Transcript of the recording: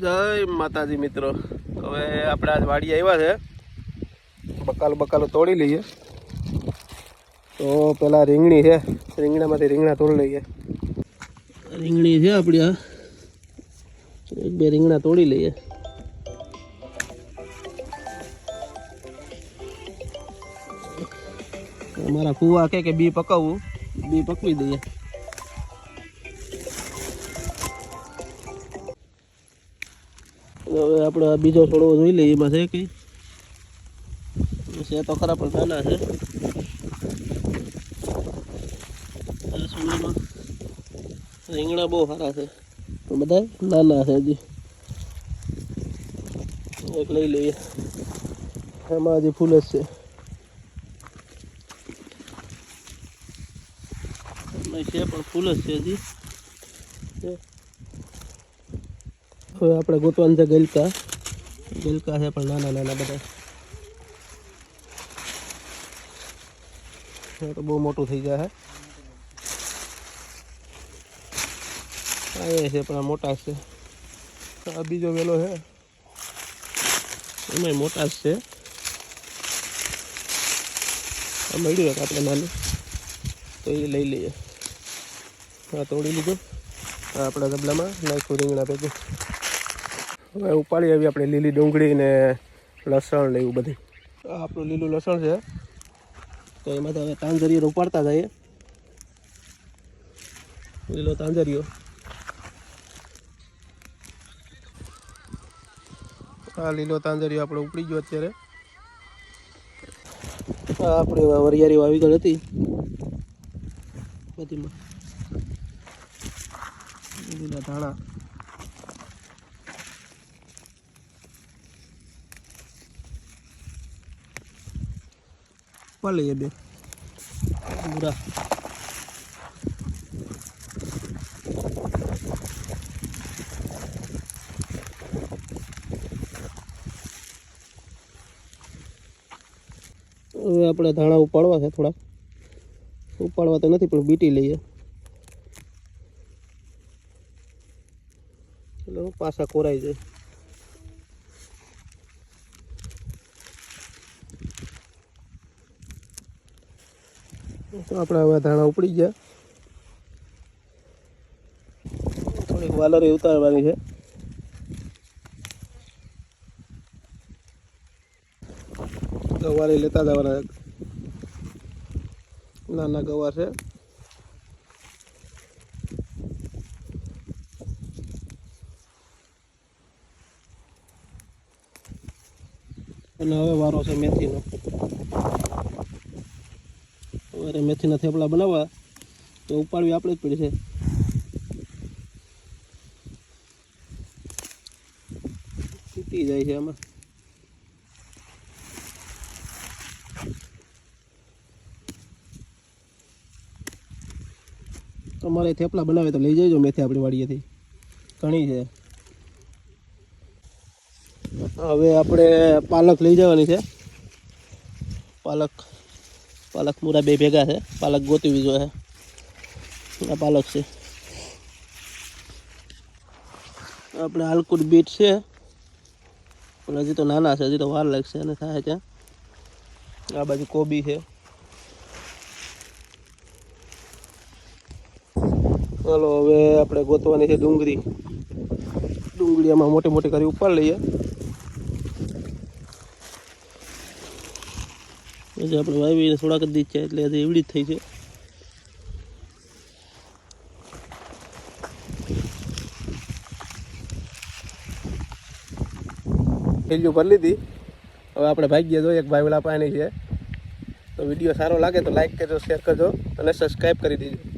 જય માતાજી મિત્રો. હવે આપણે આજ વાડી આવ્યા છે. બકાલ બકાલો તોડી લઈએ. તો પેલા રીંગણી છે. રીંગણામાંથી રીંગણા તોડી લઈએ. રીંગણી છે આપણી આ. એક બે રીંગણા તોડી લઈએ. મારા કુવા કે બી પકાવવું. બી પકવી દઈએ. હવે આપણે બીજો છોડવો જોઈ લઈએ, એમાં છે કંઈ. છે તો ખરા, પણ નાના છે. રીંગણા બહુ સારા છે. પણ બધા નાના છે હજી. એક લઈ લઈએ. એમાં હજી ફૂલ જ છે. છે, પણ ફૂલ જ છે હજી. હવે આપણે ગોતવાનું છે ગલકા. ગલકા છે પણ નાના નાના બધા. તો બહુ મોટું થઈ જાય હે. છે પણ મોટા છે. આ બીજો વેલો છે એમાંય મોટા જ છે. આ મળ્યું એક આપણે નાનું. તો એ લઈ લઈએ. હા તોડી લીધું. આપણા ગબલામાં નાખ્યું રીંગણા ભેગું. હવે ઉપાડી આવી આપણે લીલી ડુંગળી ને લસણ ને એવું બધું. આપણું લીલું લસણ છે. તો એમાંથી હવે તાંજરીઓ ઉપાડતા જઈએ. લીલો તાંજરીઓ. આ લીલો તાંજરીઓ આપણે ઉપડી ગયો અત્યારે. આ આપણે વરિયારી વાવી ગઈ હતી. બધીમાં. લીલા ધાણા. પા લઈએ બે બુરા હવે આપણે ધાણા ઉપાડવા છે થોડા ઉપાડવા તો નથી, પણ બીટી લઈએ. એટલે હું પાછા કોરાઈ જાય તો આપણે હવે ધાણા ઉપડી ગયા. થોડીક વાલરી ઉતારવાની છે. ગવારી લેતા જવાના નાના ગવાર છે. અને હવે વારો છે મેથીનો. સવારે મેથીના થેપલા બનાવવા, તો ઉપાડવી આપણે જ પડી છે. તૂટી જાય છે આમાં. તમારે થેપલા બનાવે તો લઈ જજો મેથી આપણી વાડીએથી. ઘણી છે. હવે આપણે પાલક લઈ જવાની છે. પાલક પાલક મૂરા બે ભેગા છે. પાલક ગોતવી જોઈએ. આ પાલક છે. આપણે હાલકુટ બીટ છે. પણ હજી તો નાના છે, હજી તો વાર લાગશે અને થાય ત્યાં. આ બાજુ કોબી છે. ચાલો હવે આપણે ગોતવાની છે ડુંગળી. ડુંગળી આમાં મોટી મોટી કરી ઉપર લઈએ. પછી આપણે વાવીને થોડાક જ દી છે, એટલે હજી એવડી જ થઈ છે. થેલીઓ ભરી લીધી. હવે આપણે ભાગ્ય જોઈએ એક ભાઈ પાણી છે. તો વીડિયો સારો લાગે તો લાઈક કરજો શેર કરજો અને સબસ્ક્રાઈબ કરી દેજો.